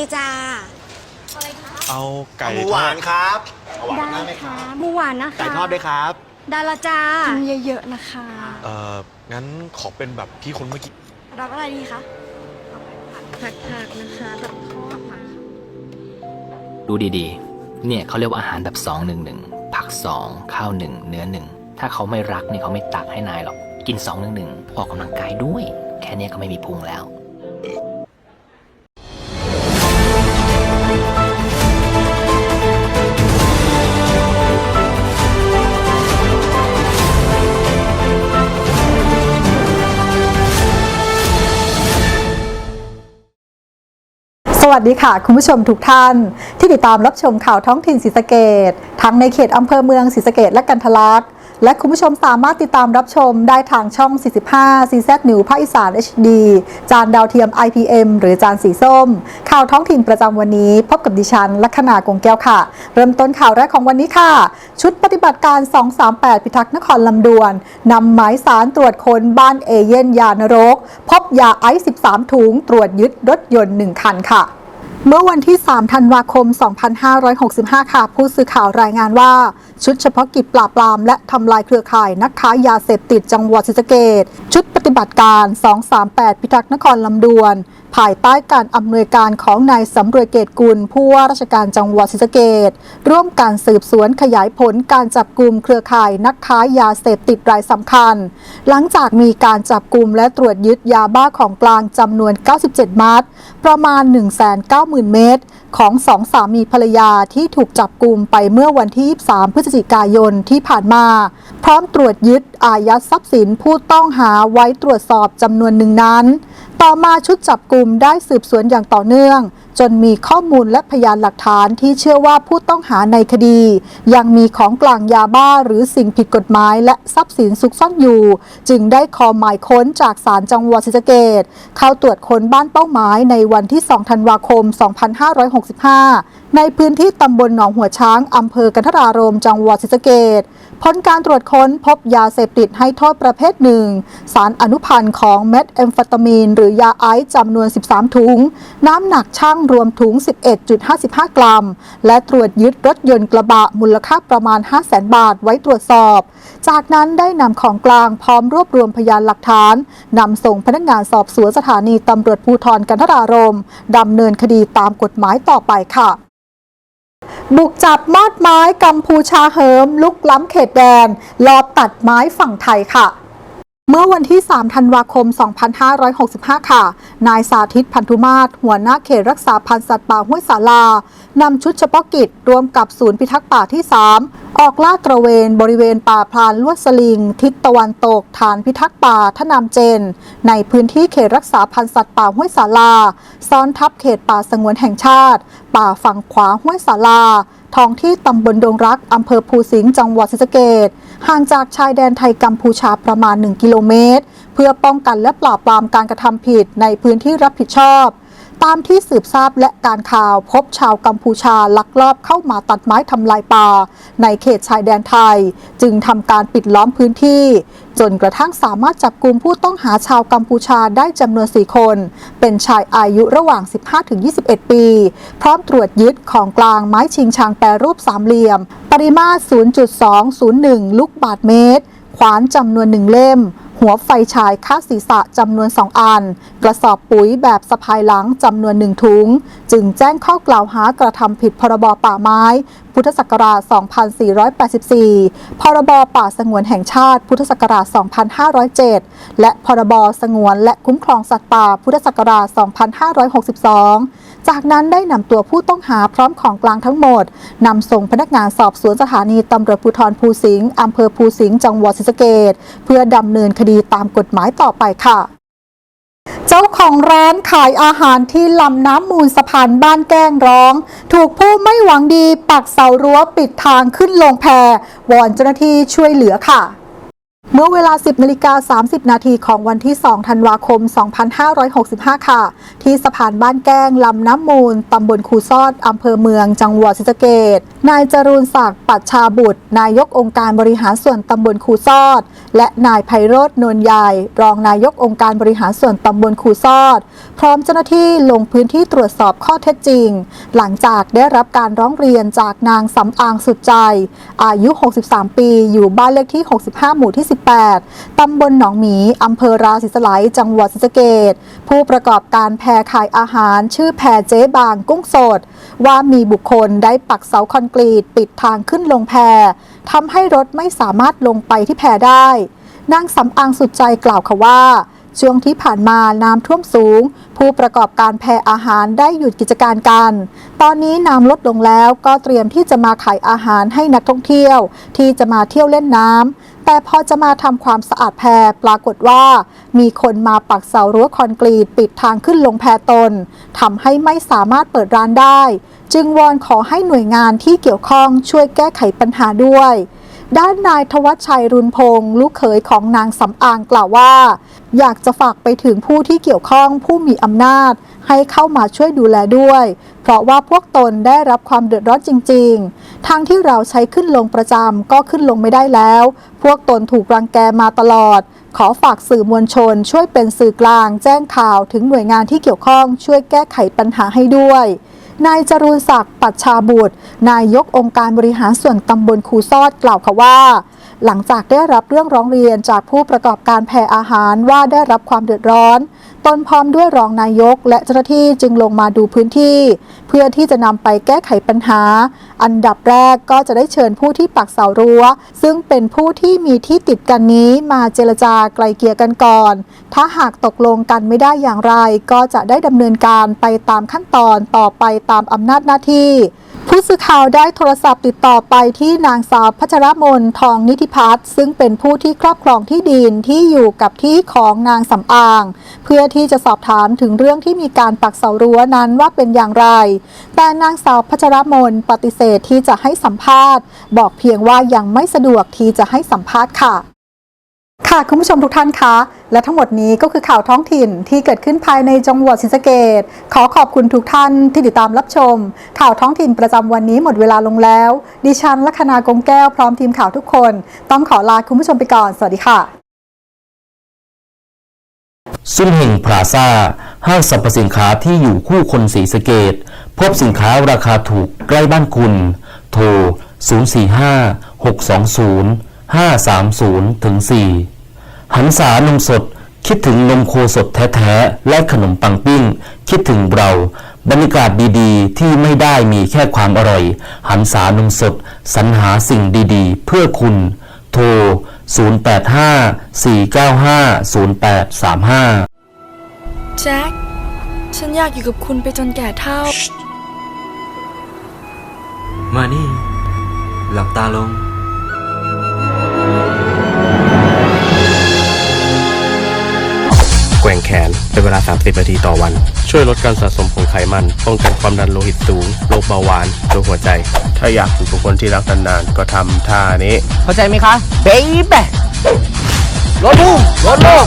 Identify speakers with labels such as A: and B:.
A: ดีจ้า
B: เอาไก่
C: หมู
B: ท
C: ห
B: อ
C: วา
B: ด
C: นครับเอาหวาน
D: ได้
C: ได้ไหมค
D: ค่ะ
C: รับ
D: หมูหวานนะคะ
C: ไก่ทอดด้วยครับ
D: ได้ละจ้า
A: กิ
D: กิ
A: นเยอะๆนะคะ
B: เอ่องั้นขอเป็นแบบพี่คนเมื่อกี้
A: รับอะไรดีคะผัดผักนะคะกับทอดมา
E: ดูดีๆ เนี่ยเขาเรียกว่าอาหารแบบ2 1 1ผัก2ข้าว1เนื้อ1ถ้าเขาไม่รักเนี่ยเขาไม่ตักให้นายหรอก กิน2 1 1ออกกำลังกายด้วย แค่เนี้ยก็ไม่มีพุงแล้ว
F: สวัสดีค่ะ คุณผู้ชมทุกท่าน ที่ติดตามรับชมข่าวท้องถิ่นศรีสะเกดทั้งในเขตอำเภอเมืองศรีสะเกดและกันทลักและคุณผู้ชมสามารถติดตามรับชมได้ทางช่อง 45 CZ New ภาคอีสาน HD จานดาวเทียม IPM หรือจานสีส้ม ข่าวท้องถิ่นประจำวันนี้ พบกับดิฉัน ลัคนากงแก้วค่ะ เริ่มต้นข่าวแรกของวันนี้ค่ะ ชุดปฏิบัติการ 238 พิทักษ์นครลำดวนนำหมายสารตรวจค้นบ้านเอเย่นยานรก พบยาไอซ์13 ถุง ตรวจยึดรถยนต์ 1 คันค่ะ เมื่อวันที่ 3 ธันวาคม 2565 ค่ะ ผู้สื่อข่าวรายงานว่า ชุดเฉพาะกิจปราบปรามและทำลายเครือข่ายนักค้ายาเสพติดจังหวัดศรีสะเกดชุด บัติการ 238 พิทักษ์นครลำดวน ภายใต้การอำนวยการของนายสำรวยเกตกุล ผู้ว่าราชการจังหวัดศรีสะเกดร่วมการสืบสวนขยายผลการจับกลุ่มเครือข่ายนักค้ายาเสพติดรายสำคัญ หลังจากมีการจับกลุ่มและตรวจยึดยาบ้าของกลางจำนวน 97 มัดประมาณ 190,000 เมตร ของสองสามีภรรยาที่ถูกจับกลุ่มไปเมื่อวันที่ 23 พฤศจิกายนที่ผ่านมา พร้อมตรวจยึดอายัดทรัพย์สินผู้ต้องหาไว้ตรวจสอบจำนวนหนึ่งนั้น ต่อมาชุดจับกลุ่มได้สืบสวนอย่างต่อเนื่อง จนมีข้อมูลและพยานหลักฐานที่เชื่อว่าผู้ต้องหาในคดี ยังมีของกลางยาบ้าหรือสิ่งผิดกฎหมายและทรัพย์สินซุกซ่อนอยู่ จึงได้ขอหมายค้นจากศาลจังหวัดศรีสะเกดเข้าตรวจค้นบ้านเป้าหมายในวันที่ 2 ธันวาคม 2565 ในพื้นที่ตำบลหนองหัวช้างอำเภอกันทรารมจังหวัดศรีสะเกด ผลการตรวจค้นพบยาเสพติดให้โทษประเภทหนึ่ง สารอนุพันธ์ของเม็ดแอมเฟตามีน หรือยาไอซ์จำนวน 13 ถุง น้ำหนักช่างรวมถุง 11.55 กรัม และตรวจยึดรถยนต์กระบะมูลค่าประมาณ 500,000บาทไว้ตรวจสอบ จากนั้นได้นำของกลางพร้อมรวบรวมพยานหลักฐานนำส่งพนักงานสอบสวนสถานีตำรวจภูธรกันทรารมดำเนินคดีตามกฎหมายต่อไปค่ะ บุกจับมอดไม้กัมพูชาเหิม ลุกล้ำเขตแดนลอบตัดไม้ฝั่งไทยค่ะเมื่อวันที่ 3 ธันวาคม 2565 ค่ะ นายสาธิตพันธุมาตร หัวหน้าเขตรักษาพันธุ์สัตว์ป่าห้วยสาลา นำชุดเฉพาะกิจรวมกับศูนย์พิทักษ์ป่าที่ 3 ออกลาดตระเวนบริเวณป่าพรานลวดสลิง ทิศตะวันตกฐานพิทักษ์ป่าทนามเจน ในพื้นที่เขตรักษาพันธุ์สัตว์ป่าห้วยสาลา ซ้อนทับเขตป่าสงวนแห่งชาติ ป่าฝั่งขวาห้วยสาลาท้องที่ตำบลดงรัก อำเภอภูสิงห์จังหวัดศรีสะเกดห่างจากชายแดนไทยกัมพูชาประมาณ 1 กิโลเมตร เพื่อป้องกันและปราบปรามการกระทำผิดในพื้นที่รับผิดชอบ ตามที่สืบทราบและการข่าวพบชาวกัมพูชาลักลอบเข้ามาตัดไม้ทำลายป่า ในเขตชายแดนไทย จึงทำการปิดล้อมพื้นที่ จนกระทั่งสามารถจับกลุ่มผู้ต้องหาชาวกัมพูชาได้จำนวน 4 คน เป็นชายอายุระหว่าง 15-21 ปี พร้อมตรวจยึดของกลางไม้ชิงชางแปรรูปสามเหลี่ยม ปริมาตร 0.201 ลูกบาทเมตร ขวานจำนวนหนึ่งเล่ม หัวไฟฉายคาดศีรษะจำนวน 2 อัน กระสอบปุ๋ยแบบสะพายหลังจำนวนหนึ่งถุง จึงแจ้งข้อกล่าวหากระทำผิดพรบป่าไม้พุทธศักราช 2484 พรบ ป่าสงวนแห่งชาติ พุทธศักราช 2507 และพรบ สงวนและคุ้มครองสัตว์ป่า พุทธศักราช 2562 จากนั้นได้นำตัวผู้ต้องหาพร้อมของกลางทั้งหมด นำส่งพนักงานสอบสวนสถานีตำรวจภูธรภูสิงห์อำเภอภูสิงห์ จังหวัดศรีสะเกดเพื่อดำเนินคดีตามกฎหมายต่อไปค่ะ เจ้าของร้านขายอาหารที่ลำน้ำมูลสะพานบ้านแก้งร้อง ถูกผู้ไม่หวังดีปักเสารั้วปิดทางขึ้นลงแพวอนเจ้าหน้าที่ช่วยเหลือค่ะ เมื่อเวลา 10นาฬิกา30 นาทีของวันที่ 2 ธันวาคม 2565 ค่ะ ที่สะพานบ้านแก้ง ลำน้ำมูล ตำบลคูซอด อำเภอเมือง จังหวัดศรีสะเกษนายจรูนศักดิ์ปัชชาบุตร นายกองค์การบริหารส่วนตำบลคูซอด และนายไพโรจน์นวลใหญ่รองนายกองค์การบริหารส่วนตำบลคูซอด พร้อมเจ้าหน้าที่ลงพื้นที่ตรวจสอบข้อเท็จจริง หลังจากได้รับการร้องเรียนจากนางสำอางสุดใจ อายุ 63 ปี อยู่บ้านเลขที่ 65 หมู่ที่18 ตำบลหนองหมี อำเภอราศีสไลจังหวัดศรีสะเกษผู้ประกอบการแพรขายอาหาร ชื่อแพรเจ๊บางกุ้งสด ว่ามีบุคคลได้ปักเสาคอนกรีต ปิดทางขึ้นลงแพทำให้รถไม่สามารถลงไปที่แพได้นางสำอางสุดใจกล่าวค่ะว่าช่วงที่ผ่านมาน้ำท่วมสูง ผู้ประกอบการแพรอาหารได้หยุดกิจการกัน ตอนนี้น้ำลดลงแล้วก็เตรียมที่จะมาขายอาหารให้นักท่องเที่ยว ที่จะมาเที่ยวเล่นน้ำ แต่พอจะมาทำความสะอาดแพรปรากฏว่า มีคนมาปักเสารั้วคอนกรีตปิดทางขึ้นลงแพตนทำให้ไม่สามารถเปิดร้านได้ จึงวอนขอให้หน่วยงานที่เกี่ยวข้องช่วยแก้ไขปัญหาด้วยด้านนายทวัชชัยรุนพงศ์ลูกเขยของนางสำอางกล่าวว่า อยากจะฝากไปถึงผู้ที่เกี่ยวข้องผู้มีอำนาจ ให้เข้ามาช่วยดูแลด้วย เพราะว่าพวกตนได้รับความเดือดร้อนจริง ๆ ทางที่เราใช้ขึ้นลงประจำก็ขึ้นลงไม่ได้แล้ว พวกตนถูกรังแกมาตลอด ขอฝากสื่อมวลชน ช่วยเป็นสื่อกลาง แจ้งข่าวถึงหน่วยงานที่เกี่ยวข้องช่วยแก้ไขปัญหาให้ด้วยนายจรูนศักดิ์ปัชชาบุตร นายกองค์การบริหารส่วนตำบลคูซอดกล่าวค่ะว่า หลังจากได้รับเรื่องร้องเรียนจากผู้ประกอบการแพรอาหารว่าได้รับความเดือดร้อน ตนพร้อมด้วยรองนายก และเจ้าหน้าที่จึงลงมาดูพื้นที่ เพื่อที่จะนำไปแก้ไขปัญหา อันดับแรกก็จะได้เชิญผู้ที่ปักเสารั้ว ซึ่งเป็นผู้ที่มีที่ติดกันนี้มาเจรจาไกลเกลี่ยกันก่อน ถ้าหากตกลงกันไม่ได้อย่างไร ก็จะได้ดำเนินการไปตามขั้นตอนต่อไปตามอำนาจหน้าที่ ผู้สื่อข่าวได้โทรศัพท์ติดต่อไปที่นางสาวพัชรมนทองนิติพัฒน์ซึ่งเป็นผู้ที่ครอบครองที่ดินที่อยู่กับที่ของนางสำอาง เพื่อที่จะสอบถามถึงเรื่องที่มีการปักเสารั้วนั้นว่าเป็นอย่างไร แต่นางสาวพัชรมนปฏิเสธที่จะให้สัมภาษณ์ บอกเพียงว่ายังไม่สะดวกที่จะให้สัมภาษณ์ค่ะ ค่ะคุณผู้ชมทุกท่านคะ และทั้งหมดนี้ก็คือข่าวท้องถิ่นที่เกิดขึ้นภายในจังหวัดศรีสะเกดขอขอบคุณทุกท่านที่ติดตามรับชม ข่าวท้องถิ่นประจำวันนี้หมดเวลาลงแล้ว ดิฉันลัคนากงแก้วพร้อมทีมข่าวทุกคน ต้องขอลาคุณผู้ชมไปก่อน สวัสดีค่ะ
C: ซุ่มเฮงพลาซ่าห้างสรรพสินค้าที่อยู่คู่คนสีสะเกตพบสินค้าราคาถูกใกล้บ้านคุณ โทร 045 620 530ถึง4หัน สานมสด คิดถึงนมโคสดแท้ๆ และขนมปังปิ้ง คิดถึงเรา บรรยากาศดีๆ ที่ไม่ได้มีแค่ความอร่อย หันสานมสด สรรหาสิ่งดีๆ เพื่อคุณ โทร 085-495-0835
A: แจ็ค ฉันอยากอยู่กับคุณไปจนแก่เท่า
D: มานี่ หลับตาลง
G: ว่งแขน เป็นเวลา 30 นาทีต่อวัน ช่วยลดการสะสมของไขมัน ป้องกันความดันโลหิตสูง โรคเบาหวาน โรคหัวใจ ถ้าอยากอยู่กับคนที่รักนานๆ ก็ทำท่านี้
H: เข้าใจไหมคะ เบ๊บี้รถลูกรถลูก